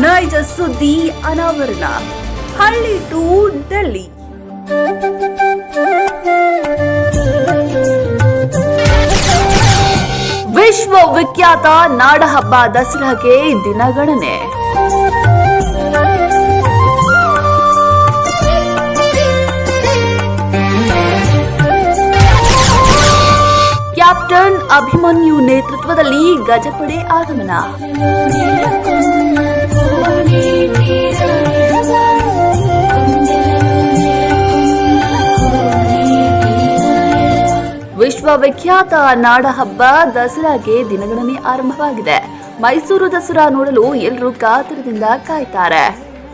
ನೈಜ ಸುದ್ದಿ ಅನಾವರಣ ಹಳ್ಳಿ ಟು ಡೆಲ್ಲಿ. ವಿಶ್ವ ವಿಖ್ಯಾತ ನಾಡಹಬ್ಬ ದಸರಾಗೆ ದಿನಗಣನೆ. ಕ್ಯಾಪ್ಟನ್ ಅಭಿಮನ್ಯು ನೇತೃತ್ವದಲ್ಲಿ ಗಜಪಡೆ ಆಗಮನ. ವಿಶ್ವವಿಖ್ಯಾತ ನಾಡಹಬ್ಬ ದಸರಾಗೆ ದಿನಗಣನೆ ಆರಂಭವಾಗಿದೆ. ಮೈಸೂರು ದಸರಾ ನೋಡಲು ಎಲ್ಲರೂ ಕಾತರದಿಂದ ಕಾಯ್ತಾರೆ.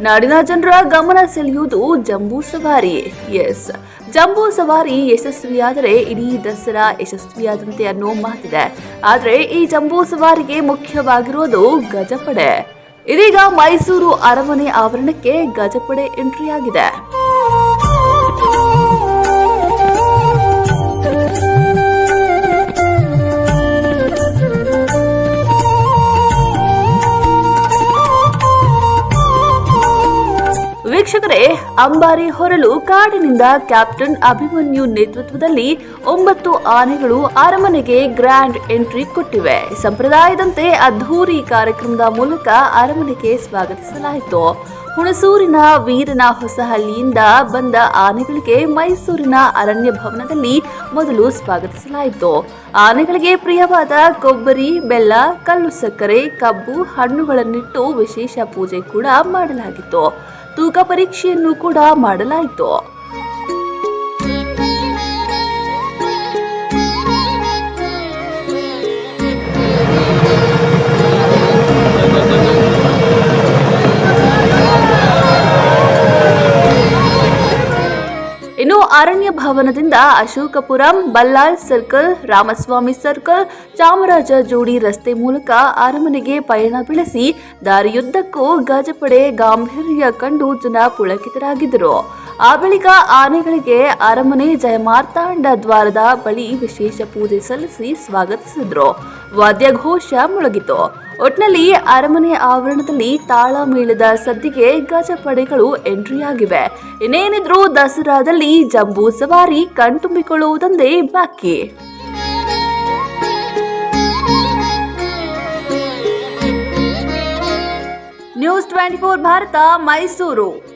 ನಾಡಿನ ಜನರ ಗಮನ ಸೆಳೆಯುವುದು ಜಂಬೂ ಸವಾರಿ. ಎಸ್. ಜಂಬೂ ಸವಾರಿ ಯಶಸ್ವಿಯಾದರೆ ಇಡೀ ದಸರಾ ಯಶಸ್ವಿಯಾದಂತೆ ಅನ್ನೋ ಮಾತಿದೆ. ಆದರೆ ಈ ಜಂಬೂ ಸವಾರಿಗೆ ಮುಖ್ಯವಾಗಿರೋದು ಗಜಪಡೆ. ಇದೀಗ ಮೈಸೂರು ಅರಮನೆ ಆವರಣಕ್ಕೆ ಗಜಪಡೆ ಎಂಟ್ರಿ ಆಗಿದೆ ವೀಕ್ಷಕರೇ, ಅಂಬಾರಿ ಹೊರಲು ಕಾಡಿನಿಂದ ಕ್ಯಾಪ್ಟನ್ ಅಭಿಮನ್ಯು ನೇತೃತ್ವದಲ್ಲಿ ಒಂಬತ್ತು ಆನೆಗಳು ಅರಮನೆಗೆ ಗ್ರ್ಯಾಂಡ್ ಎಂಟ್ರಿ ಕೊಟ್ಟಿವೆ. ಸಂಪ್ರದಾಯದಂತೆ ಅದ್ಧೂರಿ ಕಾರ್ಯಕ್ರಮದ ಮೂಲಕ ಅರಮನೆಗೆ ಸ್ವಾಗತಿಸಲಾಯಿತು. ಹುಣಸೂರಿನ ವೀರನ ಹೊಸಹಳ್ಳಿಯಿಂದ ಬಂದ ಆನೆಗಳಿಗೆ ಮೈಸೂರಿನ ಅರಣ್ಯ ಭವನದಲ್ಲಿ ಮೊದಲು ಸ್ವಾಗತಿಸಲಾಯಿತು. ಆನೆಗಳಿಗೆ ಪ್ರಿಯವಾದ ಕೊಬ್ಬರಿ, ಬೆಲ್ಲ, ಕಲ್ಲು ಸಕ್ಕರೆ, ಕಬ್ಬು, ಹಣ್ಣುಗಳನ್ನಿಟ್ಟು ವಿಶೇಷ ಪೂಜೆ ಕೂಡ ಮಾಡಲಾಗಿತ್ತು. ತೂಕ ಪರೀಕ್ಷೆಯನ್ನು ಕೂಡ ಮಾಡಲಾಯಿತು. ಅರಣ್ಯ ಭವನದಿಂದ ಅಶೋಕಪುರಂ, ಬಲ್ಲಾಳ್ ಸರ್ಕಲ್, ರಾಮಸ್ವಾಮಿ ಸರ್ಕಲ್, ಚಾಮರಾಜ ಜೋಡಿ ರಸ್ತೆ ಮೂಲಕ ಅರಮನೆಗೆ ಪಯಣ ಬೆಳೆಸಿ ದಾರಿಯುದ್ದಕ್ಕೂ ಗಜಪಡೆ ಗಾಂಭೀರ್ಯ ಕಂಡು ಜನ ಪುಳಕಿತರಾಗಿದ್ದರು. ಆ ಬಳಿಕ ಆನೆಗಳಿಗೆ ಅರಮನೆ ಜಯಮಾರ್ತಾಂಡ ದ್ವಾರದ ಬಳಿ ವಿಶೇಷ ಪೂಜೆ ಸಲ್ಲಿಸಿ ಸ್ವಾಗತಿಸಿದ್ರು. ವಾದ್ಯಘೋಷ ಮೊಳಗಿತು. ಒಟ್ನಲ್ಲಿ ಅರಮನೆ ಆವರಣದಲ್ಲಿ ತಾಳ ಮೇಳದ ಸದ್ದಿಗೆ ಗಜಪಡೆಗಳು ಎಂಟ್ರಿಯಾಗಿವೆ. ಇನ್ನೇನಿದ್ರು ದಸರಾದಲ್ಲಿ ಜಂಬೂ ಸವಾರಿ ಕಣ್ತುಂಬಿಕೊಳ್ಳುವುದೊಂದೇ ಬಾಕಿ. News twenty four Bharat Mysuru.